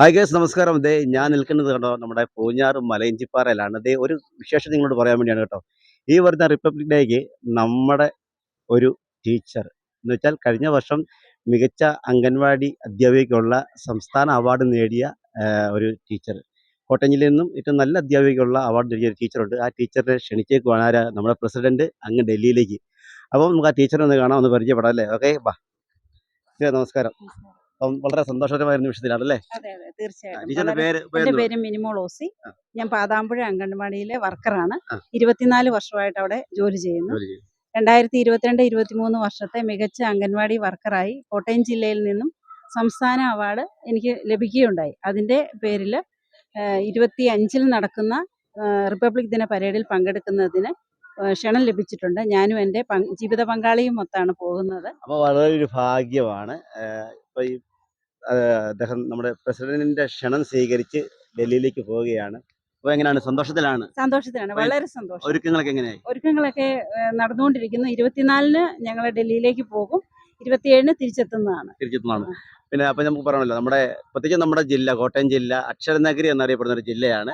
Hi guys നമസ്കാരം. ദേ ഞാൻ നിൽക്കുന്നത് കേട്ടോ നമ്മുടെ പൂഞ്ഞാറും മലയഞ്ചിപ്പാറയിലാണ്. ദേ ഒരു വിശേഷം നിങ്ങളോട് പറയാൻ വേണ്ടിയാണ് കേട്ടോ. ഈ വരുന്ന റിപ്പബ്ലിക് ഡേക്ക് നമ്മുടെ ഒരു ടീച്ചർ എന്ന് വെച്ചാൽ കഴിഞ്ഞ വർഷം മികച്ച അംഗൻവാടി അധ്യാപികയ്ക്കുള്ള സംസ്ഥാന അവാർഡ് നേടിയ ഒരു ടീച്ചർ കോട്ടയം ജില്ലയിൽ നിന്നും ഏറ്റവും നല്ല അധ്യാപികയ്ക്കുള്ള അവാർഡ് നേടിയ ഒരു ടീച്ചറുണ്ട് ആ ടീച്ചറിനെ ക്ഷണിച്ചേക്കുവാണ് ആരാ? നമ്മുടെ പ്രസിഡന്റ് അങ്ങ് ഡൽഹിയിലേക്ക്. അപ്പോൾ നമുക്ക് ആ ടീച്ചറെ ഒന്ന് കാണാം ഒന്ന് പരിചയപ്പെടാം അല്ലേ? ഓക്കെ ബാ നമസ്കാരം. വളരെ സന്തോഷകരമായ ഒരു അതല്ലേ അതെ അതെ തീർച്ചയായിട്ടും. എന്റെ പേര് മിനിമോൾ ഓസി ഞാൻ പാതാമ്പുഴ അംഗൻവാടിയിലെ വർക്കറാണ്. ഇരുപത്തിനാല് വർഷമായിട്ട് അവിടെ ജോലി ചെയ്യുന്നു. രണ്ടായിരത്തി ഇരുപത്തിരണ്ട് ഇരുപത്തിമൂന്ന് വർഷത്തെ മികച്ച അംഗൻവാടി വർക്കറായി കോട്ടയം ജില്ലയിൽ നിന്നും സംസ്ഥാന അവാർഡ് എനിക്ക് ലഭിക്കുകയുണ്ടായി. അതിന്റെ പേരിൽ ഇരുപത്തി അഞ്ചിൽ നടക്കുന്ന റിപ്പബ്ലിക് ദിന പരേഡിൽ പങ്കെടുക്കുന്നതിന് ക്ഷണം ലഭിച്ചിട്ടുണ്ട്. ഞാനും എന്റെ ജീവിത പങ്കാളിയും മൊത്താണ് പോകുന്നത്. അപ്പോൾ വളരെ ഒരു ഭാഗ്യമാണ്. അദ്ദേഹം നമ്മുടെ പ്രസിഡന്റിന്റെ ക്ഷണം സ്വീകരിച്ച് ഡൽഹിയിലേക്ക് പോവുകയാണ്. അപ്പൊ എങ്ങനെയാണ്? സന്തോഷത്തിലാണ്? സന്തോഷത്തിലാണ്. വളരെ സന്തോഷം. ഒരുക്കങ്ങളൊക്കെ എങ്ങനെയായി? ഒരുക്കങ്ങളൊക്കെ നടന്നുകൊണ്ടിരിക്കുന്നു. ഇരുപത്തിനാലിന് ഞങ്ങൾ ഡൽഹിയിലേക്ക് പോകും. ഇരുപത്തിയേഴിന് തിരിച്ചെത്തുന്നതാണ്. തിരിച്ചെത്തുന്നതാണ്. പിന്നെ അപ്പൊ നമുക്ക് പറയണല്ലോ നമ്മുടെ പ്രത്യേകിച്ച് നമ്മുടെ ജില്ല കോട്ടയം ജില്ല അക്ഷരനഗരി എന്നറിയപ്പെടുന്ന ഒരു ജില്ലയാണ്.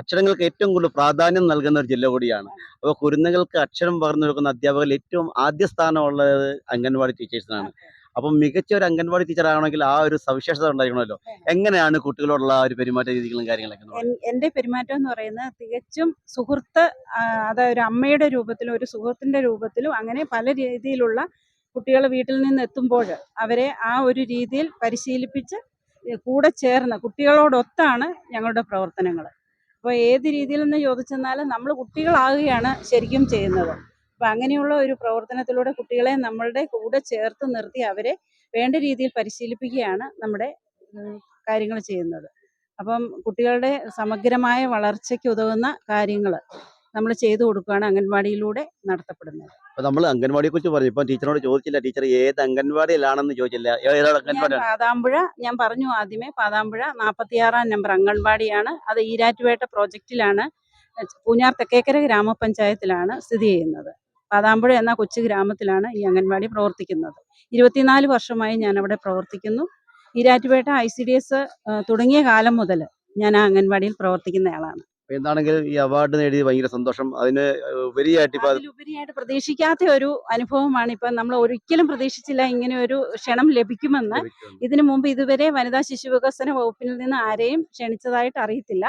അക്ഷരങ്ങൾക്ക് ഏറ്റവും കൂടുതൽ പ്രാധാന്യം നൽകുന്ന ഒരു ജില്ല കൂടിയാണ്. അപ്പോൾ കുരുന്നുകൾക്ക് അക്ഷരം പകർന്നു കൊടുക്കുന്ന അധ്യാപകരിൽ ഏറ്റവും ആദ്യ സ്ഥാനമുള്ളത് അംഗൻവാടി ടീച്ചേഴ്സിനാണ്. അപ്പം മികച്ച ഒരു അംഗൻവാടി ടീച്ചർ ആണെങ്കിൽ ആ ഒരു സവിശേഷത ഉണ്ടായിരിക്കണമല്ലോ. എങ്ങനെയാണ് കുട്ടികളോടുള്ള ആ ഒരു പെരുമാറ്റ രീതികളും കാര്യങ്ങളൊക്കെ എന്റെ എന്റെ പെരുമാറ്റം എന്ന് പറയുന്നത് തികച്ചും സുഹൃത്ത് അതായത് ഒരു അമ്മയുടെ രൂപത്തിലും ഒരു സുഹൃത്തിന്റെ രൂപത്തിലും അങ്ങനെ പല രീതിയിലുള്ള കുട്ടികൾ വീട്ടിൽ നിന്ന് എത്തുമ്പോൾ അവരെ ആ ഒരു രീതിയിൽ പരിശീലിപ്പിച്ച് കൂടെ ചേർന്ന് കുട്ടികളോടൊത്താണ് ഞങ്ങളുടെ പ്രവർത്തനങ്ങൾ. അപ്പോൾ ഏത് രീതിയിൽ നിന്ന് ചോദിച്ചെന്നാൽ നമ്മൾ കുട്ടികളാകുകയാണ് ശരിക്കും ചെയ്യുന്നത്. അപ്പം അങ്ങനെയുള്ള ഒരു പ്രവർത്തനത്തിലൂടെ കുട്ടികളെ നമ്മളുടെ കൂടെ ചേർത്ത് നിർത്തി അവരെ വേണ്ട രീതിയിൽ പരിശീലിപ്പിക്കുകയാണ് നമ്മുടെ കാര്യങ്ങൾ ചെയ്യുന്നത്. അപ്പം കുട്ടികളുടെ സമഗ്രമായ വളർച്ചയ്ക്ക് ഉതകുന്ന കാര്യങ്ങൾ നമ്മൾ ചെയ്തു കൊടുക്കുകയാണ് അംഗൻവാടിയിലൂടെ നടത്തപ്പെടുന്നത്. അപ്പൊ നമ്മൾ അംഗൻവാടിയെ കുറിച്ച് പറഞ്ഞു. ഇപ്പൊ ടീച്ചറോട് ചോദിച്ചില്ല ടീച്ചർ ഏത് അംഗൻവാടിയിലാണെന്ന് ചോദിച്ചില്ല. ഏതാണ് പാതാമ്പുഴ ഞാൻ പറഞ്ഞു ആദ്യമേ പാതാമ്പുഴ നാൽപ്പത്തിയാറാം നമ്പർ അംഗൻവാടിയാണ്. അത് ഈരാറ്റുപേട്ട പ്രോജക്റ്റിലാണ് പൂഞ്ഞാർ തെക്കേക്കര ഗ്രാമപഞ്ചായത്തിലാണ് സ്ഥിതി ചെയ്യുന്നത്. പാതാമ്പുഴ എന്ന കൊച്ചു ഗ്രാമത്തിലാണ് ഈ അംഗൻവാടി പ്രവർത്തിക്കുന്നത്. ഇരുപത്തിനാല് വർഷമായി ഞാൻ അവിടെ പ്രവർത്തിക്കുന്നു Erattupetta I C D S തുടങ്ങിയ കാലം മുതൽ ഞാൻ ആ അംഗൻവാടിയിൽ പ്രവർത്തിക്കുന്നയാളാണ്. എന്താണെങ്കിൽ ഈ അവാർഡ് നേടി ഭയങ്കര സന്തോഷം. അതിന് ഉപരിയായിട്ട് ഇപ്പൊ ഉപരിയായിട്ട് പ്രതീക്ഷിക്കാത്ത ഒരു അനുഭവമാണ് ഇപ്പൊ നമ്മൾ ഒരിക്കലും പ്രതീക്ഷിച്ചില്ല ഇങ്ങനെ ഒരു ക്ഷണം ലഭിക്കുമെന്ന്. ഇതിനു മുമ്പ് ഇതുവരെ വനിതാ ശിശു വികസന വകുപ്പിൽ നിന്ന് ആരെയും ക്ഷണിച്ചതായിട്ട് അറിയത്തില്ല.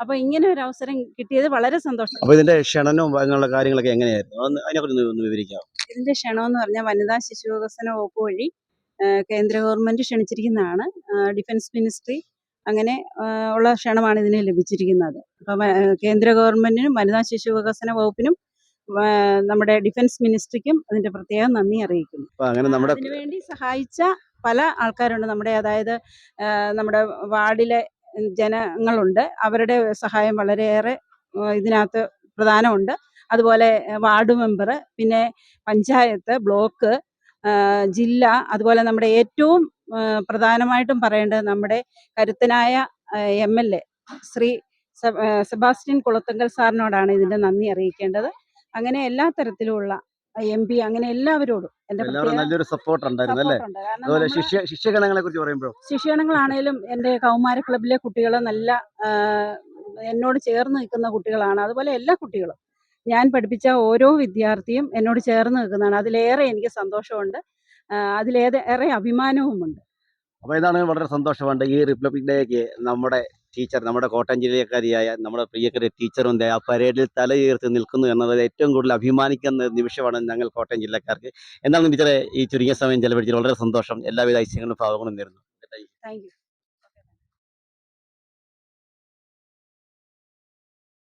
അപ്പൊ ഇങ്ങനെ ഒരു അവസരം കിട്ടിയത് വളരെ സന്തോഷം. അപ്പൊ ഇതിന്റെ ക്ഷണനവും അങ്ങനെയുള്ള കാര്യങ്ങളൊക്കെ എങ്ങനെയായിരുന്നു? അതിനെക്കുറിച്ച് ഒന്ന് വിവരിക്കാം ഇതിന്റെ ക്ഷണം എന്ന് പറഞ്ഞാൽ വനിതാ ശിശു വികസന വകുപ്പ് വഴി കേന്ദ്ര ഗവൺമെന്റ് ക്ഷണിച്ചിരിക്കുന്നതാണ് ഡിഫൻസ് മിനിസ്ട്രി അങ്ങനെ ഉള്ള ക്ഷണമാണ് ഇതിന് ലഭിച്ചിരിക്കുന്നത്. അപ്പം കേന്ദ്ര ഗവൺമെന്റിനും വനിതാ ശിശു വികസന വകുപ്പിനും നമ്മുടെ ഡിഫൻസ് മിനിസ്ട്രിക്കും അതിന്റെ പ്രത്യേകം നന്ദി അറിയിക്കുന്നു. അങ്ങനെ നമ്മുടെ അതിനുവേണ്ടി സഹായിച്ച പല ആൾക്കാരുണ്ട്. നമ്മുടെ അതായത് നമ്മുടെ വാർഡിലെ ജനങ്ങളുണ്ട്. അവരുടെ സഹായം വളരെയേറെ ഇതിനകത്ത് പ്രധാനമുണ്ട്. അതുപോലെ വാർഡ് മെമ്പർ പിന്നെ പഞ്ചായത്ത് ബ്ലോക്ക് ജില്ല അതുപോലെ നമ്മുടെ ഏറ്റവും പ്രധാനമായിട്ടും പറയേണ്ടത് നമ്മുടെ കരുത്തനായ M L A Shri Sebastian Kulathunkal സാറിനോടാണ് ഇതിന്റെ നന്ദി അറിയിക്കേണ്ടത്. അങ്ങനെ എല്ലാ തരത്തിലുമുള്ള എം പി അങ്ങനെ എല്ലാവരോടും എല്ലാവരും നല്ലൊരു സപ്പോർട്ട് ഉണ്ടായിരുന്നു അല്ലേ അതുപോലെ ശിഷ്യഗണങ്ങളെ കുറിച്ച് പറയുമ്പോൾ ശിഷ്യഗണങ്ങളാണേലും എന്റെ കൗമാര ക്ലബിലെ കുട്ടികൾ നല്ല എന്നോട് ചേർന്ന് നിൽക്കുന്ന കുട്ടികളാണ്. അതുപോലെ എല്ലാ കുട്ടികളും. ഞാൻ പഠിപ്പിച്ച ഓരോ വിദ്യാർത്ഥിയും എന്നോട് ചേർന്ന് നിൽക്കുന്നതാണ്. അതിലേറെ എനിക്ക് സന്തോഷമുണ്ട്. ആ, അതിലേറെ ഏറെ അഭിമാനവുമുണ്ട്. അപ്പൊ ഇതാണ് വളരെ സന്തോഷമുണ്ട്. ഈ റിപ്പബ്ലിക് ഡേക്ക് നമ്മുടെ ടീച്ചർ നമ്മുടെ കോട്ടയം ജില്ലക്കാരിയായ നമ്മുടെ പ്രിയക്കര ടീച്ചറും ആ പരേഡിൽ തല ഉയർത്തി നിൽക്കുന്നു എന്നത് ഏറ്റവും കൂടുതൽ അഭിമാനിക്കുന്ന നിമിഷമാണ് ഞങ്ങൾ കോട്ടയം ജില്ലക്കാർക്ക്. എന്താണ് ടീച്ചറെ ഈ ചുരുങ്ങിയ സമയം ചെലവഴിച്ചത് വളരെ സന്തോഷം. എല്ലാവിധ ഐശ്വര്യങ്ങളും ഭാവങ്ങളും നേരുന്നു. Thank you